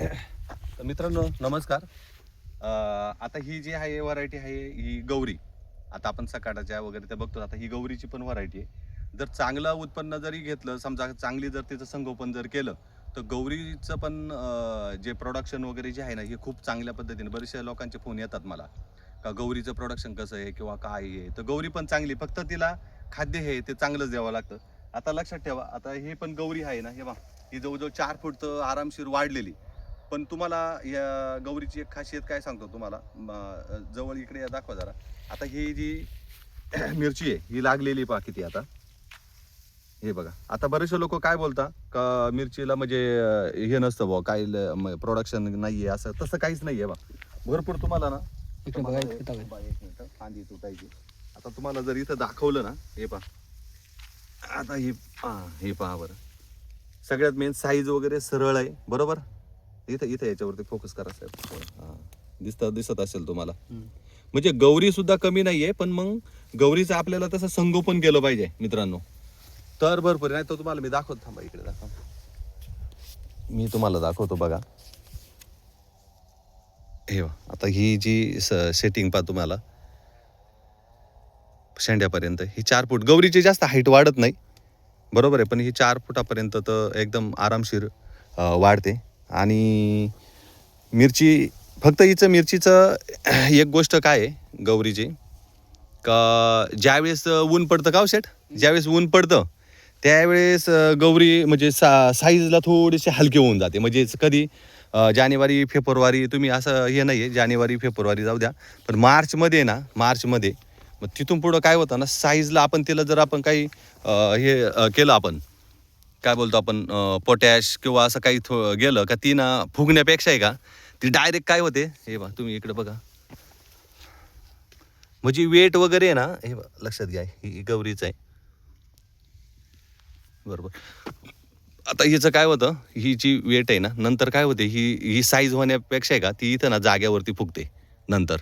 तर मित्रांनो नमस्कार. आता ही जी आहे व्हरायटी आहे ही गौरी. आता आपण सकाळच्या वगैरे ते बघतो आता ही गौरीची पण व्हरायटी आहे. जर चांगलं उत्पन्न जरी घेतलं समजा चांगली जर तिचं संगोपन जर केलं तर गौरीचं पण जे प्रोडक्शन वगैरे जे आहे ना हे खूप चांगल्या पद्धतीने बरेचशा लोकांचे फोन येतात मला. का गौरीचं प्रोडक्शन कसं आहे किंवा काय आहे तर गौरी पण चांगली फक्त तिला खाद्य हे ते चांगलंच द्यावं लागतं. आता लक्षात ठेवा आता हे पण गौरी आहे ना हे बा ही जवळजवळ चार फूट तर आरामशीर वाढलेली. पण तुम्हाला या गौरीची एक खासियत काय सांगतो तुम्हाला? म, जवळ इकडे या दाखवा जरा. आता ही जी मिरची आहे ही लागलेली पहा किती आता. हे बघा. आता बरेचसे लोक काय बोलता? का मिरचीला म्हणजे अं, हे नसतं बुवा काय प्रोडक्शन नाहीये असं. तसं काहीच नाहीये बा. भरपूर तुम्हाला ना इकडे बघा, इकडे बघा. बा, एक मिनिटं, फांदी तुटायची. आता तुम्हाला जर इथं दाखवलं ना हे पहा. आता ही हा हे पहा बरं. सगळ्यात मेन साईज वगैरे सरळ आहे बरोबर? इथं इथं याच्यावरती फोकस करा साहेब. हा. दिसत दिसत असेल तुम्हाला. म्हणजे गौरी सुद्धा कमी नाहीये पण मग गौरीचं आपल्याला तसं संगोपन केलं पाहिजे मित्रांनो. तर भरपूर नाही तर तुम्हाला मी दाखवतो. थांबा इकडे दाखव. मी तुम्हाला दाखवतो बघा. हे आता ही जी सेटिंग पहा तुम्हाला. शेंड्यापर्यंत. ही चार फूट. गौरीची जास्त हाईट वाढत नाही. बरोबर आहे पण ही चार फुटापर्यंत तर एकदम आरामशीर वाढते. आणि मिरची फक्त हिचं मिरचीचं एक गोष्ट काय आहे गौरीची का ज्यावेळेस ऊन पडतं का हो शेठ? ज्यावेळेस ऊन पडतं त्यावेळेस गौरी म्हणजे सा साईजला थोडीशी हलकी होऊन जाते. म्हणजे कधी जानेवारी फेब्रुवारी तुम्ही असं हे नाही आहे जानेवारी फेब्रुवारी जाऊ द्या. पण मार्चमध्ये ना मार्चमध्ये मग तिथून पुढं काय होतं ना साईजला आपण तिला जर आपण काही हे केलं आपण काय बोलतो आपण पोटॅश किंवा असं काही थो गेलं का ती ना फुगण्यापेक्षा आहे का ती डायरेक्ट काय होते? हे बा तुम्ही इकडे बघा. म्हणजे वेट वगैरे आहे ना हे बा लक्षात घ्या ही गौरीच आहे. बरोबर. आता हिचं काय होतं ही जी वेट आहे ना नंतर काय होते ही ही साईज होण्यापेक्षा आहे का ती इथं ना जाग्यावरती फुगते नंतर.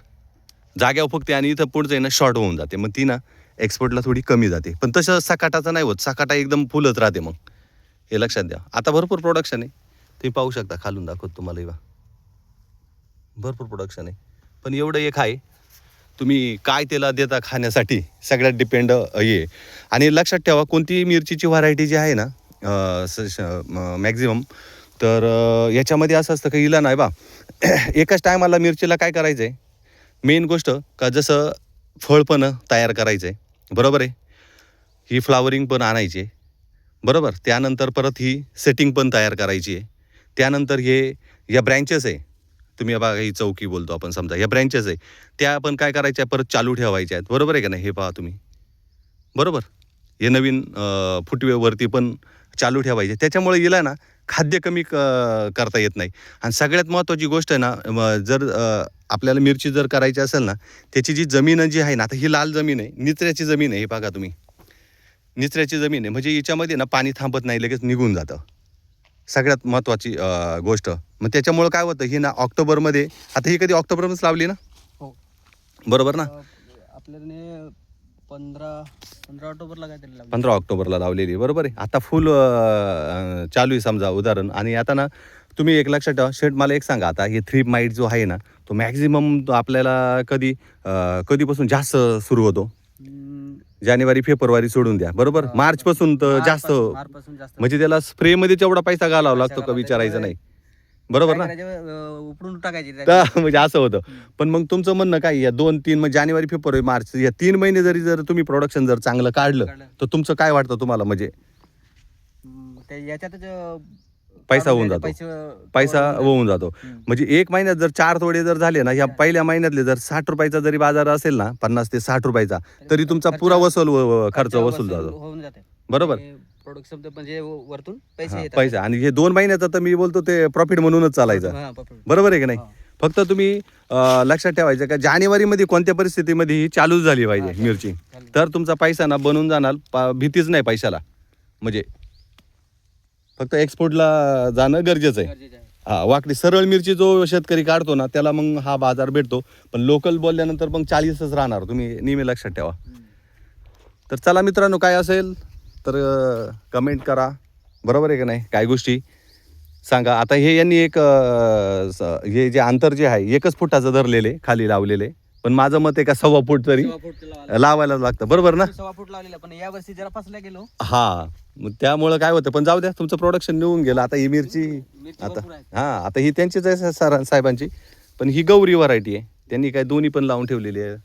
जाग्यावर फुगते आणि इथं पुढचं आहे ना शॉर्ट होऊन जाते. मग ती ना एक्सपोर्टला थोडी कमी जाते. पण तसं सकाटाचं नाही होत. सकाटा एकदम फुलत राहते मग. हे लक्षात द्या. आता भरपूर प्रोडक्शन आहे. तुम्ही पाहू शकता खालून दाखवत तुम्हाला बा भरपूर प्रोडक्शन आहे. पण एवढं एक आहे तुम्ही काय त्याला देता खाण्यासाठी सगळ्यात डिपेंड हे. आणि लक्षात ठेवा कोणती मिरचीची व्हरायटी जी आहे ना मॅक्झिमम तर याच्यामध्ये असं असतं का इला नाही बा. एकाच टायमाला मिरचीला काय करायचं आहे मेन गोष्ट का जसं फळ पण तयार करायचं आहे बरोबर आहे? ही फ्लावरिंग पण आणायची आहे. बरोबर? त्यानंतर परत ही सेटिंग पण तयार करायची आहे. त्यानंतर हे या ब्रँचेस आहे. तुम्ही बघा ही चौकी बोलतो आपण समजा. या ब्रँचेस आहे. त्या आपण काय करायच्या? परत चालू ठेवायच्या आहेत. बरोबर आहे का नाही? हे पहा तुम्ही. बरोबर? हे नवीन फुटवेवरती पण चालू ठेवायचे. त्याच्यामुळे हिला ना खाद्य कमी क- करता येत नाही. आणि सगळ्यात महत्त्वाची गोष्ट आहे ना जर आपल्याला मिरची जर करायची असेल ना त्याची जी जमीन जी आहे ना आता ही लाल जमीन आहे. निचऱ्याची जमीन आहे. हे बघा तुम्ही. निचऱ्याची जमीन आहे. म्हणजे याच्यामध्ये ना पाणी थांबत नाही लगेच निघून जातं. सगळ्यात महत्त्वाची गोष्ट. मग त्याच्यामुळं काय होतं ही ना ऑक्टोबरमध्ये आता ही कधी ऑक्टोबरमध्येच लावली ना? हो. बरोबर ना? आपल्याने पंधरा पंधरा ऑक्टोबरला लागलं पंधरा ऑक्टोबरला लावलेली बरोबर आहे? आता फुल चालू आहे समजा उदाहरण. आणि आता ना तुम्ही एक लक्षात ठेवा शेट मला एक सांगा आता हे थ्री माईट जो आहे ना तो मॅक्झिमम आपल्याला कधी कधीपासून जास्त सुरू होतो? जानेवारी फेब्रुवारी सोडून द्या. बरोबर? हा. मार्च पासून तर जास्त. म्हणजे त्याला स्प्रे मध्ये तेवढा पैसा घालावा लागतो का विचारायचं नाही. बरोबर ना? उपडून टाकायची तर म्हणजे असं होतं. पण मग तुमचं म्हणणं काय या दोन तीन म्हणजे जानेवारी फेब्रुवारी मार्च या तीन महिने जरी जर तुम्ही प्रोडक्शन जर चांगलं काढलं काढलं. तर तुमचं काय वाटतं तुम्हाला? म्हणजे हम्म, ते याच्यातच अं, पैसा होऊन जातो. पैसे होऊन जातो. म्हणजे एक महिन्यात जर चार तोडे जर झाले ना या पहिल्या महिन्यातले जर साठ रुपयाचा जरी बाजार असेल ना पन्नास ते साठ रुपयाचा तरी तुमचा पुरा वसूल खर्च वसूल जातो बरोबर म्हणजे वरतून पैसे आणि हे दोन महिन्याचा तर मी बोलतो ते प्रॉफिट म्हणूनच चालायचं. बरोबर आहे की नाही. फक्त तुम्ही लक्षात ठेवायचं का जानेवारीमध्ये कोणत्या परिस्थितीमध्ये ही चालूच झाली पाहिजे. मिरची. तर तुमचा पैसा ना बनून जाणार भीतीच नाही पैशाला म्हणजे फक्त एक्सपोर्टला जाणं गरजेचं आहे. गरजेचं आहे. हा वाकडी सरळ मिरची जो शेतकरी काढतो ना त्याला मग हा बाजार भेटतो. पण लोकल बोलल्यानंतर मग चाळीसच राहणार तुम्ही नेहमी लक्षात ठेवा. तर चला मित्रांनो काय असेल तर कमेंट करा. बरोबर आहे का नाही? काय गोष्टी? सांगा. आता हे यांनी एक हे जे अंतर जे आहे एकच फुटाचं धरलेले खाली लावलेले. पण माझं मत आहे का सव्वा फूट तरी लावायला. लावायला लागतं. बरोबर ना? सव्वा फूट लावलेला पण या वर्षी जरा फसल्या गेलो. हा. मग त्यामुळं काय होतं? पण जाऊ द्या तुमचं प्रोडक्शन निघून गेलं. आता ही मिरची आता. हा आता ही त्यांचीच आहे सर साहेबांची. पण ही गौरी व्हरायटी आहे. त्यांनी काय दोन्ही पण लावून ठेवलेली आहे.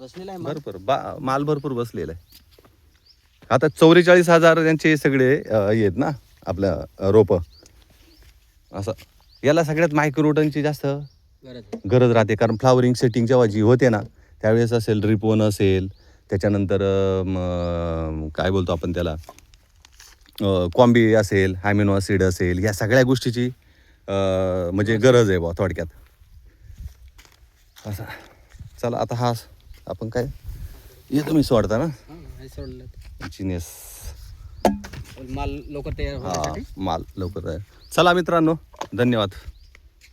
बसलेला. भरपूर. बा माल भरपूर बसलेला आहे. आता चौवेचाळीस हजार त्यांचे सगळे अं, हे आहेत ना आपल्या रोप. असं. याला सगळ्यात मायक्रोटनची जास्त गरज आहे. गरज राहते. कारण फ्लावरिंग सेटिंग जेव्हा जी होते ना त्यावेळेस असेल रिपोन असेल त्याच्यानंतर काय बोलतो आपण त्याला? कॉम्बी असेल हायमिनो ॲसिड असेल या सगळ्या गोष्टीची म्हणजे गरज आहे बा थोडक्यात. असं. चला आता हा आपण काय? येतो मी सोडता ना? जिनेस माल लवकर तयार हा माल लवकर आहे. चला मित्रांनो धन्यवाद.